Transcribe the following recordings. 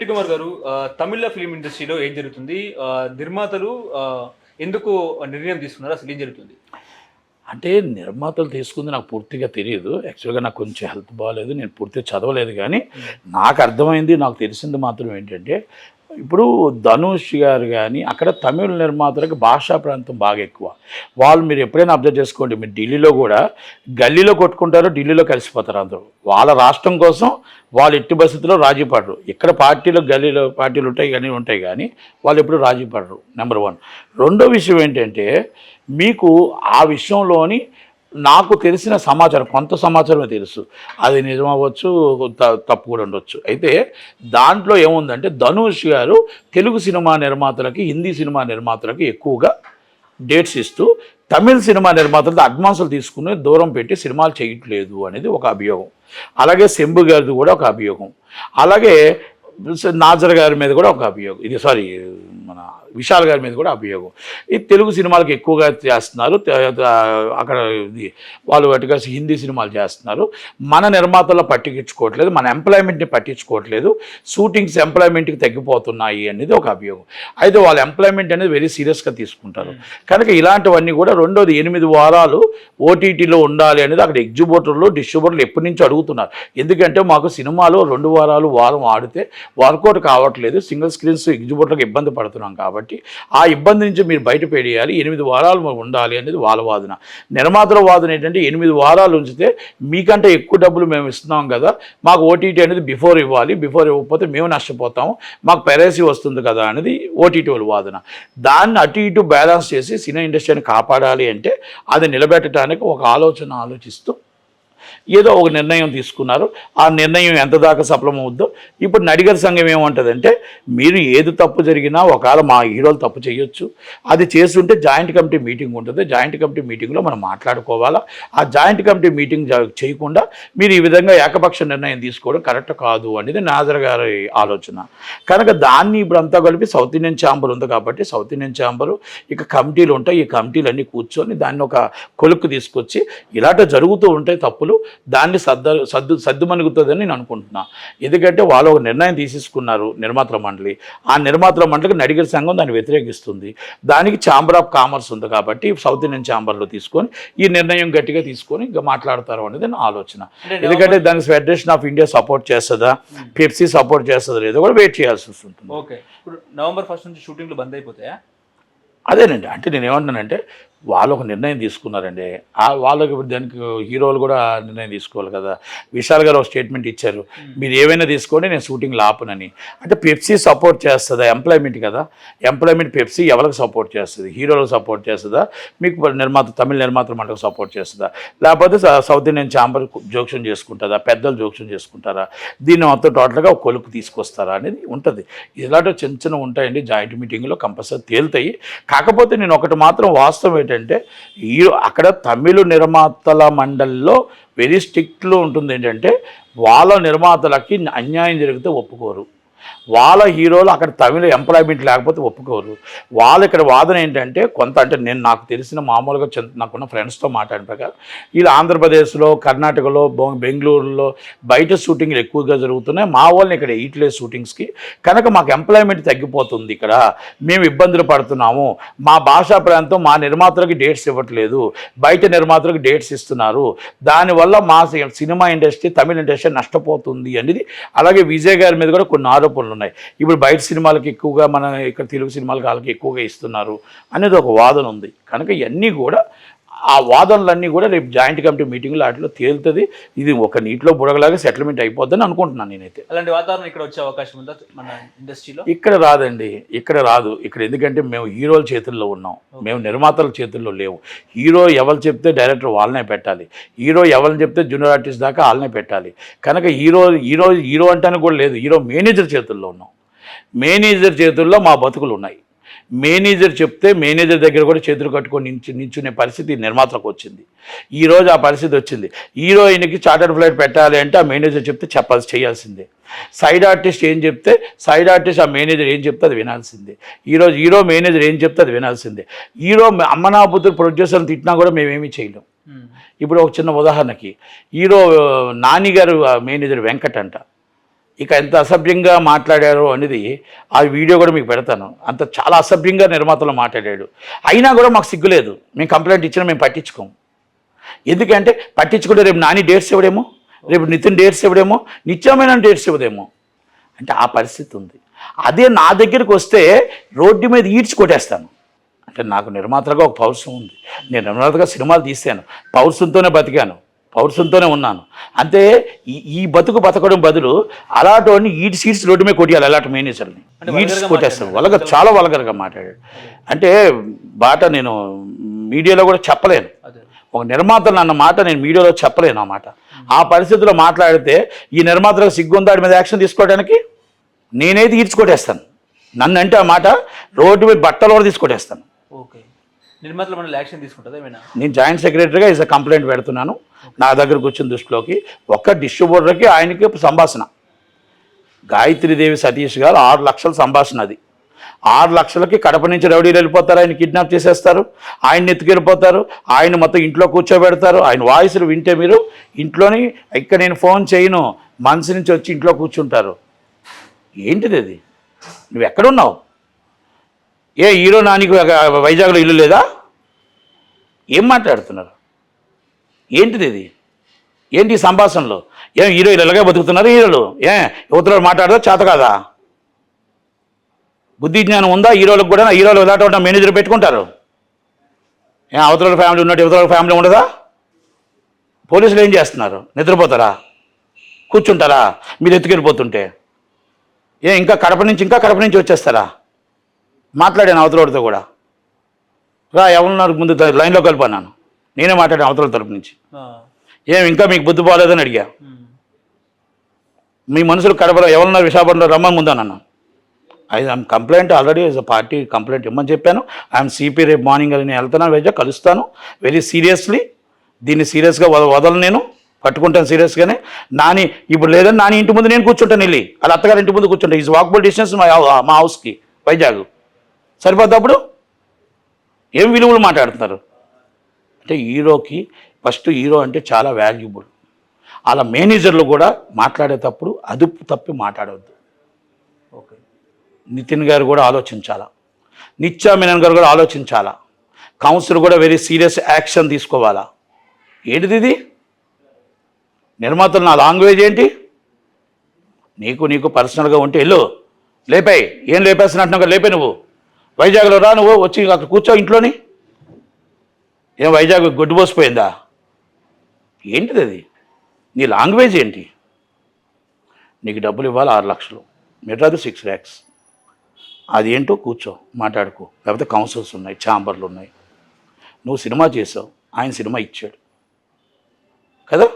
నటి కుమార్ గారు తమిళ ఫిలిం ఇండస్ట్రీలో ఏం జరుగుతుంది? నిర్మాతలు ఎందుకు నిర్ణయం తీసుకున్నారు? అసలు ఏం జరుగుతుంది? అంటే నిర్మాతలు తీసుకుంది నాకు పూర్తిగా తెలియదు. యాక్చువల్గా నాకు కొంచెం హెల్త్ బాగాలేదు. నేను పూర్తిగా చదవలేదు కానీ నాకు అర్థమైంది నాకు తెలిసింది మాత్రం ఏంటంటే ఇప్పుడు ధనుష్ గారు కానీ అక్కడ తమిళ నిర్మాతలకు భాషా ప్రాంతం బాగా ఎక్కువ. వాళ్ళు మీరు ఎప్పుడైనా అబ్జర్వ్ చేసుకోండి మీరు ఢిల్లీలో కూడా గల్లీలో కొట్టుకుంటారు ఢిల్లీలో కలిసిపోతారు అందరూ. వాళ్ళ రాష్ట్రం కోసం వాళ్ళు ఎట్టి పరిస్థితుల్లో రాజీ పడరు. ఇక్కడ పార్టీలో గల్లీలో పార్టీలు ఉంటాయి కానీ ఉంటాయి కానీ వాళ్ళు ఎప్పుడు రాజీ పడరు నెంబర్ వన్ రెండో విషయం ఏంటంటే మీకు ఆ విషయంలోని నాకు తెలిసిన సమాచారం కొంత సమాచారమే తెలుసు. అది నిజమవ్వచ్చు తప్పు కూడా ఉండొచ్చు. అయితే దాంట్లో ఏముందంటే ధనుష్ గారు తెలుగు సినిమా నిర్మాతలకి హిందీ సినిమా నిర్మాతలకి ఎక్కువగా డేట్స్ ఇస్తూ తమిళ సినిమా నిర్మాతలతో అడ్వాన్సులు తీసుకుని దూరం పెట్టి సినిమాలు చేయట్లేదు అనేది ఒక అభియోగం. అలాగే శంభు గారిది కూడా ఒక అభియోగం. అలాగే నాజర్ గారి మీద కూడా ఒక అభియోగం. ఇది సారీ మన విశాల్ గారి మీద కూడా అభియోగం. ఇది తెలుగు సినిమాలకు ఎక్కువగా చేస్తున్నారు. అక్కడ వాళ్ళు వాటిగా హిందీ సినిమాలు చేస్తున్నారు. మన నిర్మాతల్లో పట్టించుకోవట్లేదు. మన ఎంప్లాయ్మెంట్ని పట్టించుకోవట్లేదు. షూటింగ్స్ ఎంప్లాయ్మెంట్కి తగ్గిపోతున్నాయి అనేది ఒక అభియోగం. అయితే వాళ్ళ ఎంప్లాయ్మెంట్ అనేది వెరీ సీరియస్గా తీసుకుంటారు. కనుక ఇలాంటివన్నీ కూడా రెండోది ఎనిమిది వారాలు ఓటీటీలో ఉండాలి అనేది అక్కడ ఎగ్జిబిటర్లు డిస్ట్రిబ్యూటర్లు ఎప్పటి నుంచి అడుగుతున్నారు. ఎందుకంటే మాకు సినిమాలు రెండు వారాలు వారం ఆడితే వర్కౌట్ కావట్లేదు. సింగిల్ స్క్రీన్స్ ఎగ్జిబిటర్లకు ఇబ్బంది పడుతున్నాం కాబట్టి. కాబట్టి ఆ ఇబ్బంది నుంచి మీరు బయటపడేయాలి ఎనిమిది వారాలు ఉండాలి అనేది వాళ్ళ వాదన. నిర్మాతల వాదన ఏంటంటే ఎనిమిది వారాలు ఉంచితే మీకంటే ఎక్కువ డబ్బులు మేము ఇస్తున్నాం కదా మాకు ఓటీటీ అనేది బిఫోర్ ఇవ్వాలి. బిఫోర్ ఇవ్వకపోతే మేము నష్టపోతాము. మాకు పెరేసి వస్తుంది కదా అనేది ఓటీటీ వాళ్ళ వాదన. దాన్ని అటు ఇటు బ్యాలెన్స్ చేసి సినిమా ఇండస్ట్రీని కాపాడాలి అంటే అది నిలబెట్టడానికి ఒక ఆలోచన ఆలోచిస్తూ ఏదో ఒక నిర్ణయం తీసుకున్నారు. ఆ నిర్ణయం ఎంత దాకా సఫలమవుద్దో ఇప్పుడు నడిగర్ సంఘం ఏమంటుందంటే మీరు ఏది తప్పు జరిగినా ఒకవేళ మా హీరోలు తప్పు చేయొచ్చు. అది చేస్తుంటే జాయింట్ కమిటీ మీటింగ్ ఉంటుంది. జాయింట్ కమిటీ మీటింగ్లో మనం మాట్లాడుకోవాలా? ఆ జాయింట్ కమిటీ మీటింగ్ జ- చేయకుండా మీరు ఈ విధంగా ఏకపక్ష నిర్ణయం తీసుకోవడం కరెక్ట్ కాదు అనేది నాజర్ గారి ఆలోచన. కనుక దాన్ని ఇప్పుడు అంతా కలిపి సౌత్ ఇండియన్ ఛాంబర్ ఉంది కాబట్టి సౌత్ ఇండియన్ ఛాంబరు ఇక కమిటీలు ఉంటాయి. ఈ కమిటీలన్నీ కూర్చొని దాన్ని ఒక కొలుక్కు తీసుకొచ్చి ఇలాంటి జరుగుతూ ఉంటాయి తప్పులు దాన్ని సర్ద సర్దు సర్దుమణుగుతుందని నేను అనుకుంటున్నా. ఎందుకంటే వాళ్ళు ఒక నిర్ణయం తీసేసుకున్నారు నిర్మాతల మండలి. ఆ నిర్మాతల మండలికి నడిగర్ సంఘం దాన్ని వ్యతిరేకిస్తుంది. దానికి ఛాంబర్ ఆఫ్ కామర్స్ ఉంది కాబట్టి సౌత్ ఇండియన్ ఛాంబర్లో తీసుకొని ఈ నిర్ణయం గట్టిగా తీసుకొని ఇంకా మాట్లాడతారు అనేది నా ఆలోచన. ఎందుకంటే దానికి ఫెడరేషన్ ఆఫ్ ఇండియా సపోర్ట్ చేస్తుందా? పెప్సీ సపోర్ట్ చేస్తుందా లేదో కూడా వెయిట్ చేయాల్సి వస్తుంది ఓకే. ఇప్పుడు నవంబర్ ఫస్ట్ నుంచి షూటింగ్లు బంద్ అయిపోతాయా? అదేనండి. అంటే నేను ఏమంటున్నానంటే వాళ్ళు ఒక నిర్ణయం తీసుకున్నారండి. ఆ వాళ్ళకి దానికి హీరోలు కూడా నిర్ణయం తీసుకోవాలి కదా. విశాల్ గారు ఒక స్టేట్మెంట్ ఇచ్చారు. మీరు ఏవైనా తీసుకోండి నేను షూటింగ్ లాపనని. అంటే పెప్సీ సపోర్ట్ చేస్తుందా? ఎంప్లాయ్మెంట్ కదా. ఎంప్లాయ్మెంట్ పెప్సీ ఎవరికి సపోర్ట్ చేస్తుంది? హీరోలకు సపోర్ట్ చేస్తుందా? మీకు నిర్మాత తమిళ నిర్మాతల మంటకు సపోర్ట్ చేస్తుందా? లేకపోతే సౌత్ ఇండియన్ ఛాంబర్ జోక్యం చేసుకుంటుందా పెద్దలు జోక్యం చేసుకుంటారా? దీన్ని మొత్తం టోటల్గా ఒక కొలుకు తీసుకొస్తారా అనేది ఉంటుంది. ఇలాంటి చిన్న చిన్న ఉంటాయండి. జాయింట్ మీటింగ్లో కంపల్సరీ తేలుతాయి. కాకపోతే నేను ఒకటి మాత్రం వాస్తవం ఏంటంటే ఈ అక్కడ తమిళ నిర్మాతల మండలిలో వెరీ స్ట్రిక్ట్లో ఉంటుంది ఏంటంటే వాళ్ళ నిర్మాతలకి అన్యాయం జరిగితే ఒప్పుకోరు. వాళ్ళ హీరోలు అక్కడ తమిళ ఎంప్లాయ్మెంట్ లేకపోతే ఒప్పుకోరు. వాళ్ళు ఇక్కడ వాదన ఏంటంటే కొంత అంటే నేను నాకు తెలిసిన మామూలుగా చిన్న- నాకున్న ఫ్రెండ్స్తో మాట్లాడిన ప్రకారం వీళ్ళు ఆంధ్రప్రదేశ్లో కర్ణాటకలో బెంగళూరులో బయట షూటింగ్లు ఎక్కువగా జరుగుతున్నాయి. మా వాళ్ళని ఇక్కడ ఎయిట్లేదు షూటింగ్స్కి. కనుక మాకు ఎంప్లాయ్మెంట్ తగ్గిపోతుంది ఇక్కడ. మేము ఇబ్బందులు పడుతున్నాము. మా భాషా ప్రాంతం మా నిర్మాతలకు డేట్స్ ఇవ్వట్లేదు. బయట నిర్మాతలకు డేట్స్ ఇస్తున్నారు. దానివల్ల మా సినిమా ఇండస్ట్రీ తమిళ ఇండస్ట్రీ నష్టపోతుంది అనేది. అలాగే విజయ్ గారి మీద కూడా కొన్ని ఆరోపణలు ఉన్నాయి ఇప్పుడు బయట సినిమాలకు ఎక్కువగా మన ఇక్కడ తెలుగు సినిమాలకు వాళ్ళకి ఎక్కువగా ఇస్తున్నారు అనేది ఒక వాదన ఉంది. కనుక ఇవన్నీ కూడా ఆ వాదనలన్నీ కూడా రేపు జాయింట్ కమిటీ మీటింగ్లో వాటిలో తేలుతుంది. ఇది ఒక నీటిలో బుడగలాగా సెటిల్మెంట్ అయిపోద్దని అనుకుంటున్నాను నేనైతే. అలాంటి వాతావరణం ఇక్కడ వచ్చే అవకాశం ఉందా మన ఇండస్ట్రీలో? ఇక్కడ రాదండి. ఇక్కడ రాదు. ఇక్కడ ఎందుకంటే మేము హీరోల చేతుల్లో ఉన్నాం. మేము నిర్మాతల చేతుల్లో లేవు. హీరో ఎవరు చెప్తే డైరెక్టర్ వాళ్ళనే పెట్టాలి. హీరో ఎవరిని చెప్తే జూనియర్ ఆర్టిస్ట్ దాకా వాళ్ళనే పెట్టాలి. కనుక హీరో హీరో హీరో అంటానికి కూడా లేదు. హీరో మేనేజర్ చేతుల్లో ఉన్నాం. మేనేజర్ చేతుల్లో మా బతుకులు ఉన్నాయి మేనేజర్ చెప్తే మేనేజర్ దగ్గర కూడా చేతులు కట్టుకొని నించు నించునే పరిస్థితి నిర్మాతలకు వచ్చింది. ఈ రోజు ఆ పరిస్థితి వచ్చింది. హీరోయిన్కి చార్టర్డ్ ఫ్లైట్ పెట్టాలి అంటే ఆ మేనేజర్ చెప్తే చెప్పాల్సి చేయాల్సిందే. సైడ్ ఆర్టిస్ట్ ఏం చెప్తే సైడ్ ఆర్టిస్ట్ ఆ మేనేజర్ ఏం చెప్తే అది వినాల్సిందే. ఈరోజు హీరో మేనేజర్ ఏం చెప్తే అది వినాల్సిందే. హీరో అమ్మనాపుత్రుడు ప్రొడ్యూసర్ని తిట్టినా కూడా మేమేమీ చేయలేం. ఇప్పుడు ఒక చిన్న ఉదాహరణకి హీరో నాని గారు ఆ మేనేజర్ వెంకట్ అంట. ఇక ఎంత అసభ్యంగా మాట్లాడారో అనేది ఆ వీడియో కూడా మీకు పెడతాను. అంత చాలా అసభ్యంగా నిర్మాతలు మాట్లాడాడు. అయినా కూడా మాకు సిగ్గులేదు. మేము కంప్లైంట్ ఇచ్చినా మేము పట్టించుకోం. ఎందుకంటే పట్టించుకుంటే రేపు నాని డేట్స్ ఇవ్వడేమో రేపు నితిన్ డేట్స్ ఇవ్వడేమో నిత్యమైన డేట్స్ ఇవ్వదేమో అంటే ఆ పరిస్థితి ఉంది. అదే నా దగ్గరికి వస్తే రోడ్డు మీద ఈడ్చి కొట్టేస్తాను. అంటే నాకు నిర్మాతగా ఒక పౌరుషం ఉంది. నేను నిర్మాతగా సినిమాలు తీసాను పౌరుషంతోనే బతికాను. పౌరుషంతోనే ఉన్నాను. అంతే ఈ ఈ బతుకు బతకడం బదులు అలాంటి ఈడ్ సీట్స్ రోడ్డు మీద కొట్టాలి అలాంటి మేనేజర్ని. వల్గర్గా కొట్టేస్తాను. వలగ చాలా వలగరగా మాట్లాడాడు. అంటే బాట నేను మీడియాలో కూడా చెప్పలేను. ఒక నిర్మాతలు అన్న మాట నేను మీడియాలో చెప్పలేను ఆ మాట. ఆ పరిస్థితిలో మాట్లాడితే ఈ నిర్మాతలకు సిగ్గుందాడి మీద యాక్షన్ తీసుకోవడానికి? నేనైతే ఈడ్చుకొట్టేస్తాను నన్ను అంటే ఆ మాట రోడ్డు మీద బట్టలు కూడా తీసుకొట్టేస్తాను ఓకే. నిర్మాతలు మన యాక్షన్ తీసుకుంటుందా ఏమైనా? నేను జాయింట్ సెక్రటరీగా ఇస్ కంప్లైంట్ పెడుతున్నాను. నా దగ్గరకు వచ్చిన దృష్టిలోకి ఒక్క డిస్ట్రిబ్యూటర్కి ఆయనకి సంభాషణ. గాయత్రీదేవి సతీష్ గారు ఆరు లక్షల సంభాషణ అది. ఆరు లక్షలకి కడప నుంచి రౌడీలు వెళ్ళిపోతారు ఆయన కిడ్నాప్ చేసేస్తారు ఆయన ఎత్తుకెళ్ళిపోతారు ఆయన మొత్తం ఇంట్లో కూర్చోబెడతారు ఆయన వాయిస్లు వింటే మీరు ఇంట్లోని ఇక్కడ నేను ఫోన్ చేయను మనసు నుంచి వచ్చి ఇంట్లో కూర్చుంటారు. ఏంటిది అది? నువ్వు ఎక్కడున్నావు ఏ హీరో నానికి వైజాగ్లో ఇల్లు లేదా? ఏం మాట్లాడుతున్నారు? ఏంటిది ఇది? ఏంటి సంభాషణలు? ఏం హీరో ఇలాగే బతుకుతున్నారు హీరోలు? ఏ యువతలో మాట్లాడదా చేత కాదా? బుద్ధి జ్ఞానం ఉందా? హీరోలకు కూడా హీరోలు ఎలాంటి మేనేజర్ పెట్టుకుంటారు. ఏ అవతల ఫ్యామిలీ ఉన్నట్టు యువతల ఫ్యామిలీ ఉండదా? పోలీసులు ఏం చేస్తున్నారు? నిద్రపోతారా? కూర్చుంటారా? మీరు ఎత్తుకెళ్ళిపోతుంటే? ఏ ఇంకా కడప నుంచి ఇంకా కడప నుంచి వచ్చేస్తారా? మాట్లాడాను అవతలతో కూడా. రా ఎవరున్నారు? ముందు లైన్లో కలిపాను నేనే మాట్లాడాను అవతల తరపు నుంచి. ఏం ఇంకా మీకు బుద్ధి పోలేదని అడిగా. మీ మనుషులు కడపలో ఎవరున్నారు? విశాఖపట్నంలో రమ్మని ముందనన్నా I I'm complaint already as a party complaint ఇమ్మని చెప్పాను. ఐఎమ్ సిపి రేపు మార్నింగ్ అని నేను వెళ్తున్నాను వైజాగ్ కలుస్తాను. వెరీ సీరియస్లీ దీన్ని సీరియస్గా వదలను నేను. పట్టుకుంటాను సీరియస్గానే. నాని ఇప్పుడు లేదని నాని ఇంటి ముందు నేను కూర్చుంటాను వెళ్ళి. వాళ్ళ అత్తగారి ఇంటి ముందు కూర్చుంటాను. ఈజ్ వాకబుల్ డిస్టెన్స్ మా మా హౌస్కి వైజాగ్. సరిపోద్ది అప్పుడు? ఏం విలువలు మాట్లాడుతున్నారు? అంటే హీరోకి ఫస్ట్ హీరో అంటే చాలా వాల్యుబుల్. అలా మేనేజర్లు కూడా మాట్లాడేటప్పుడు అదుపు తప్పి మాట్లాడవద్దు. ఓకే. నితిన్ గారు కూడా ఆలోచించాలా? నిత్యా మీనన్ గారు కూడా ఆలోచించాలా? కౌన్సిల్ కూడా వెరీ సీరియస్ యాక్షన్ తీసుకోవాలా? ఏంటిది ఇది? నిర్మాతలు నా లాంగ్వేజ్ ఏంటి? నీకు నీకు పర్సనల్గా ఉంటే వెళ్ళు. లేపాయి. ఏం లేపేస్తున్నట్టుగా లేపే నువ్వు. వైజాగ్లో రా నువ్వు వచ్చి అక్కడ కూర్చో ఇంట్లోని. ఏం వైజాగ్ గొడ్డు పోసిపోయిందా ఏంటిది అది? నీ లాంగ్వేజ్ ఏంటి? నీకు డబ్బులు ఇవ్వాలి ఆరు లక్షలు. మిగతాది సిక్స్ ల్యాక్స్ అది ఏంటో కూర్చో మాట్లాడుకో. లేకపోతే కౌన్సిల్స్ ఉన్నాయి ఛాంబర్లు ఉన్నాయి. నువ్వు సినిమా చేసావు ఆయన సినిమా ఇచ్చాడు. కదా?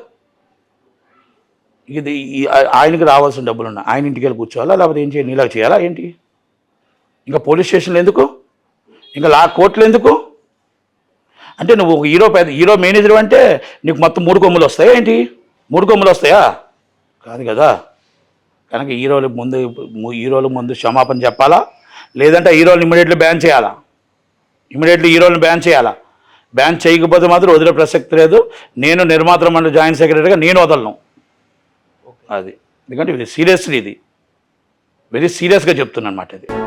ఇది ఈ- ఆయనకి రావాల్సిన డబ్బులు ఉన్నాయి. ఆయన ఇంటికి వెళ్ళి కూర్చోవాలా? లేకపోతే ఏం చేయాలి? నీలా చేయాలా? ఏంటి? ఇంకా పోలీస్ స్టేషన్లు ఎందుకు? ఇంకా లా కోర్టులు ఎందుకు? అంటే నువ్వు ఒక హీరో పెద్ద హీరో మేనేజర్ అంటే నీకు మొత్తం మూడు కొమ్ములు వస్తాయా ఏంటి? మూడు కొమ్ములు వస్తాయా? కాదు కదా. కనుక హీరోలు ముందు హీరోలు ముందు క్షమాపణ చెప్పాలా? లేదంటే హీరోలు ఇమీడియట్లీ బ్యాన్ చేయాలా? ఇమీడియట్లీ హీరోలను బ్యాన్ చేయాలా? బ్యాన్ చేయకపోతే మాత్రం వదిలే ప్రసక్తి లేదు. నేను నిర్మాత మండలి జాయింట్ సెక్రటరీగా నేను వదలను. అది. ఎందుకంటే ఇది సీరియస్లీ ఇది. వెరీ సీరియస్గా చెప్తున్నాను అనమాట ఇది.